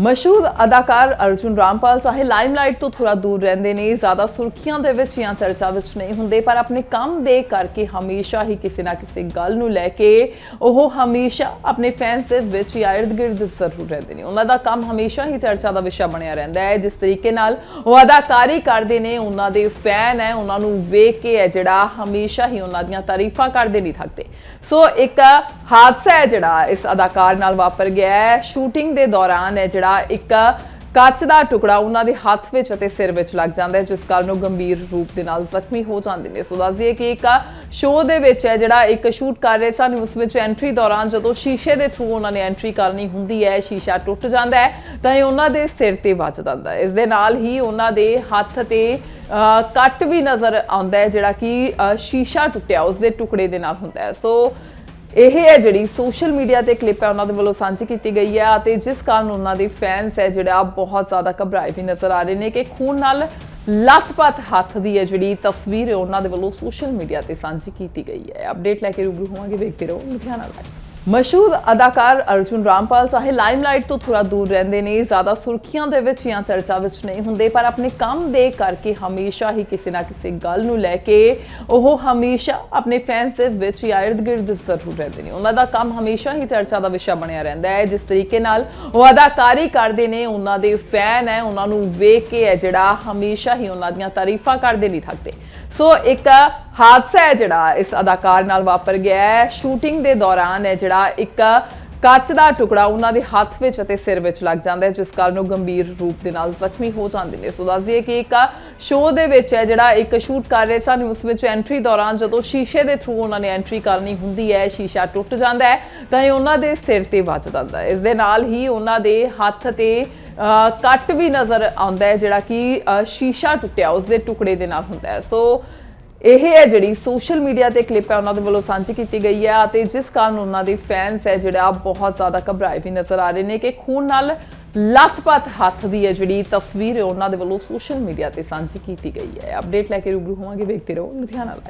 ਮਸ਼ਹੂਰ ਅਦਾਕਾਰ ਅਰਜੁਨ ਰਾਮਪਾਲ ਚਾਹੇ ਲਾਈਮਲਾਈਟ ਤੋਂ ਥੋੜਾ ਦੂਰ ਰਹਿੰਦੇ ਨੇ। ਜ਼ਿਆਦਾ ਸੁਰਖੀਆਂ ਦੇ ਵਿੱਚ ਜਾਂ ਚਰਚਾ ਵਿੱਚ ਨਹੀਂ ਹੁੰਦੇ, ਪਰ ਆਪਣੇ ਕੰਮ ਦੇ ਕਰਕੇ ਹਮੇਸ਼ਾ ਹੀ ਕਿਸੇ ਨਾ ਕਿਸੇ ਗੱਲ ਨੂੰ ਲੈ ਕੇ ਉਹ ਹਮੇਸ਼ਾ ਆਪਣੇ ਫੈਨਸ ਦੇ ਵਿੱਚ ਜਾਂ ਇਰਦ-ਗਿਰਦ ਜ਼ਰੂਰ ਰਹਿੰਦੇ ਨੇ। ਉਹਨਾਂ ਦਾ ਕੰਮ ਹਮੇਸ਼ਾ ਹੀ ਚਰਚਾ ਦਾ ਵਿਸ਼ਾ ਬਣਿਆ ਰਹਿੰਦਾ ਹੈ। ਜਿਸ ਤਰੀਕੇ ਨਾਲ ਉਹ ਅਦਾਕਾਰੀ ਕਰਦੇ ਨੇ, ਉਹਨਾਂ ਦੇ ਫੈਨ ਹੈ, ਉਹਨਾਂ ਨੂੰ ਵੇਖ ਕੇ ਹੈ ਜਿਹੜਾ ਹਮੇਸ਼ਾ ਹੀ ਉਹਨਾਂ ਦੀਆਂ ਤਾਰੀਫਾਂ ਕਰਦੇ ਨਹੀਂ ਥੱਕਦੇ। ਸੋ ਇੱਕ ਹਾਦਸਾ ਹੈ ਜਿਹੜਾ ਇਸ ਅਦਾਕਾਰ ਨਾਲ ਵਾਪਰ ਗਿਆ ਹੈ। ਸ਼ੂਟਿੰਗ ਦੇ ਦੌਰਾਨ ਹੈ ਜਿਹੜਾ ਇੱਕ ਕੱਚ ਦਾ ਟੁਕੜਾ ਉਹਨਾਂ ਦੇ ਹੱਥ ਵਿੱਚ ਅਤੇ ਸਿਰ ਵਿੱਚ ਲੱਗ ਜਾਂਦਾ ਹੈ ਜਿਸ ਕਾਰਨ ਉਹ ਗੰਭੀਰ ਰੂਪ ਦੇ ਨਾਲ ਜ਼ਖਮੀ ਹੋ ਜਾਂਦੇ ਨੇ। ਸੋ ਦੱਸ ਕਿ ਇੱਕ ਸ਼ੋਅ ਦੇ ਵਿੱਚ ਹੈ ਜਿਹੜਾ ਇੱਕ ਸ਼ੂਟ ਕਰ ਰਹੇ ਸਨ ਉਸ ਵਿੱਚ ਐਂਟਰੀ ਦੌਰਾਨ ਜਦੋਂ ਸ਼ੀਸ਼ੇ ਦੇ ਥਰੂ ਉਹਨਾਂ ਨੇ ਐਂਟਰੀ ਕਰਨੀ ਹੁੰਦੀ ਹੈ ਸ਼ੀਸ਼ਾ ਟੁੱਟ ਜਾਂਦਾ ਹੈ ਤਾਂ ਇਹ ਉਹਨਾਂ ਦੇ ਸਿਰ ਤੇ ਵੱਜ ਜਾਂਦਾ ਹੈ। ਇਸ ਦੇ ਨਾਲ ਹੀ ਉਹਨਾਂ ਦੇ ਹੱਥ ਤੇ ਅ, ਕੱਟ ਵੀ ਨਜ਼ਰ ਆਉਂਦਾ ਹੈ ਜਿਹੜਾ ਕਿ ਅ, ਸ਼ੀਸ਼ਾ ਟੁੱਟਿਆ ਉਸ ਦੇ ਟੁਕੜੇ ਦੇ ਨਾਲ ਹੁੰਦਾ ਹੈ। ਸੋ ਇਹ ਹੈ ਜਿਹੜੀ ਸੋਸ਼ਲ ਮੀਡੀਆ ਤੇ ਕਲਿੱਪ ਹੈ, ਉਹਨਾਂ ਦੇ ਵੱਲੋਂ ਸਾਂਝੀ ਕੀਤੀ ਗਈ ਹੈ ਅਤੇ ਜਿਸ ਕਾਰਨ ਉਹਨਾਂ ਦੇ ਫੈਨਸ ਹੈ ਜਿਹੜਾ ਬਹੁਤ ਜ਼ਿਆਦਾ ਘਬਰਾਏ ਵੀ ਨਜ਼ਰ ਆ ਰਹੇ ਨੇ ਕਿ ਖੂਨ ਨਾਲ ਲੱਥਪੱਥ ਹੱਥ ਦੀ ਹੈ ਜਿਹੜੀ ਤਸਵੀਰ ਉਹਨਾਂ ਦੇ ਵੱਲੋਂ ਸੋਸ਼ਲ ਮੀਡੀਆ ਤੇ ਸਾਂਝੀ ਕੀਤੀ ਗਈ ਹੈ। ਅਪਡੇਟ ਲੈ ਕੇ ਰੂਬਰੂ ਹੋਵਾਂਗੇ, ਵੇਖਦੇ ਰਹੋ ਲੁਧਿਆਣਾ ਲਾਈਵ ਮਸ਼ਹੂਰ ਅਦਾਕਾਰ ਅਰਜੁਨ ਰਾਮਪਾਲ ਚਾਹੇ ਲਾਈਮਲਾਈਟ ਤੋਂ ਥੋੜਾ ਦੂਰ ਰਹਿੰਦੇ ਨੇ, ਜ਼ਿਆਦਾ ਸੁਰਖੀਆਂ ਦੇ ਵਿੱਚ ਜਾਂ ਚਰਚਾ ਵਿੱਚ ਨਹੀਂ ਹੁੰਦੇ, ਪਰ ਆਪਣੇ ਕੰਮ ਦੇ ਕਰਕੇ ਹਮੇਸ਼ਾ ਹੀ ਕਿਸੇ ਨਾ ਕਿਸੇ ਗੱਲ ਨੂੰ ਲੈ ਕੇ ਉਹ ਹਮੇਸ਼ਾ ਆਪਣੇ ਫੈਨਸ ਦੇ ਵਿੱਚ ਜਾਂ ਇਰਦ-ਗਿਰਦ ਜ਼ਰੂਰ ਰਹਿੰਦੇ ਨੇ। ਉਹਨਾਂ ਦਾ ਕੰਮ ਹਮੇਸ਼ਾ ਹੀ ਚਰਚਾ ਦਾ ਵਿਸ਼ਾ ਬਣਿਆ ਰਹਿੰਦਾ ਹੈ। ਜਿਸ ਤਰੀਕੇ ਨਾਲ ਉਹ ਅਦਾਕਾਰੀ ਕਰਦੇ ਨੇ, ਉਹਨਾਂ ਦੇ ਫੈਨ ਹੈ, ਉਹਨਾਂ ਨੂੰ ਵੇਖ ਕੇ ਹੈ ਜਿਹੜਾ ਹਮੇਸ਼ਾ ਹੀ ਉਹਨਾਂ ਦੀਆਂ ਤਾਰੀਫਾਂ ਕਰਦੇ ਨਹੀਂ ਥੱਕਦੇ। ਸੋ ਇੱਕ ਹਾਦਸਾ ਹੈ ਜਿਹੜਾ ਇਸ ਅਦਾਕਾਰ ਨਾਲ ਵਾਪਰ ਗਿਆ ਹੈ। ਸ਼ੂਟਿੰਗ ਦੇ ਦੌਰਾਨ ਹੈ ਜਿਹੜਾ ਇੱਕ ਕੱਚ ਦਾ ਟੁਕੜਾ ਉਹਨਾਂ ਦੇ ਹੱਥ ਵਿੱਚ ਅਤੇ ਸਿਰ ਵਿੱਚ ਲੱਗ ਜਾਂਦਾ ਹੈ, ਜਿਸ ਕਾਰਨ ਉਹ ਗੰਭੀਰ ਰੂਪ ਦੇ ਨਾਲ ਜ਼ਖਮੀ ਹੋ ਜਾਂਦੇ ਨੇ। ਸੋ ਦੱਸ ਕਿ ਇੱਕ ਸ਼ੋਅ ਦੇ ਵਿੱਚ ਹੈ ਜਿਹੜਾ ਇੱਕ ਸ਼ੂਟ ਕਰ ਰਹੇ ਸਨ, ਉਸ ਵਿੱਚ ਐਂਟਰੀ ਦੌਰਾਨ ਜਦੋਂ ਸ਼ੀਸ਼ੇ ਦੇ ਥਰੂ ਉਹਨਾਂ ਨੇ ਐਂਟਰੀ ਕਰਨੀ ਹੁੰਦੀ ਹੈ, ਸ਼ੀਸ਼ਾ ਟੁੱਟ ਜਾਂਦਾ ਹੈ, ਤਾਂ ਇਹ ਉਹਨਾਂ ਦੇ ਸਿਰ ਤੇ ਵੱਜ ਜਾਂਦਾ ਹੈ। ਇਸ ਦੇ ਨਾਲ ਹੀ ਉਹਨਾਂ ਦੇ ਹੱਥ ਤੇ ਕੱਟ ਵੀ ਨਜ਼ਰ ਆਉਂਦਾ ਹੈ, ਜਿਹੜਾ ਕਿ ਸ਼ੀਸ਼ਾ ਟੁੱਟਿਆ, ਉਸ ਦੇ ਟੁਕੜੇ ਦੇ ਨਾਲ ਹੁੰਦਾ ਹੈ। ਸੋ ਇਹ ਹੈ ਜਿਹੜੀ ਸੋਸ਼ਲ ਮੀਡੀਆ ਤੇ ਕਲਿੱਪ ਹੈ, ਉਹਨਾਂ ਦੇ ਵੱਲੋਂ ਸਾਂਝੀ ਕੀਤੀ ਗਈ ਹੈ ਅਤੇ ਜਿਸ ਕਾਰਨ ਉਹਨਾਂ ਦੇ ਫੈਨਸ ਹੈ ਜਿਹੜਾ ਬਹੁਤ ਜ਼ਿਆਦਾ ਘਬਰਾਏ ਵੀ ਨਜ਼ਰ ਆ ਰਹੇ ਨੇ ਕਿ ਖੂਨ ਨਾਲ ਲੱਥਪੱਥ ਹੱਥ ਦੀ ਹੈ ਜਿਹੜੀ ਤਸਵੀਰ ਉਹਨਾਂ ਦੇ ਵੱਲੋਂ ਸੋਸ਼ਲ ਮੀਡੀਆ ਤੇ ਸਾਂਝੀ ਕੀਤੀ ਗਈ ਹੈ। ਅਪਡੇਟ ਲੈ ਕੇ ਰੂਬਰੂ ਹੋਵਾਂਗੇ, ਵੇਖਦੇ ਰਹੋ ਲੁਧਿਆਣਾ ਲਾਈਵ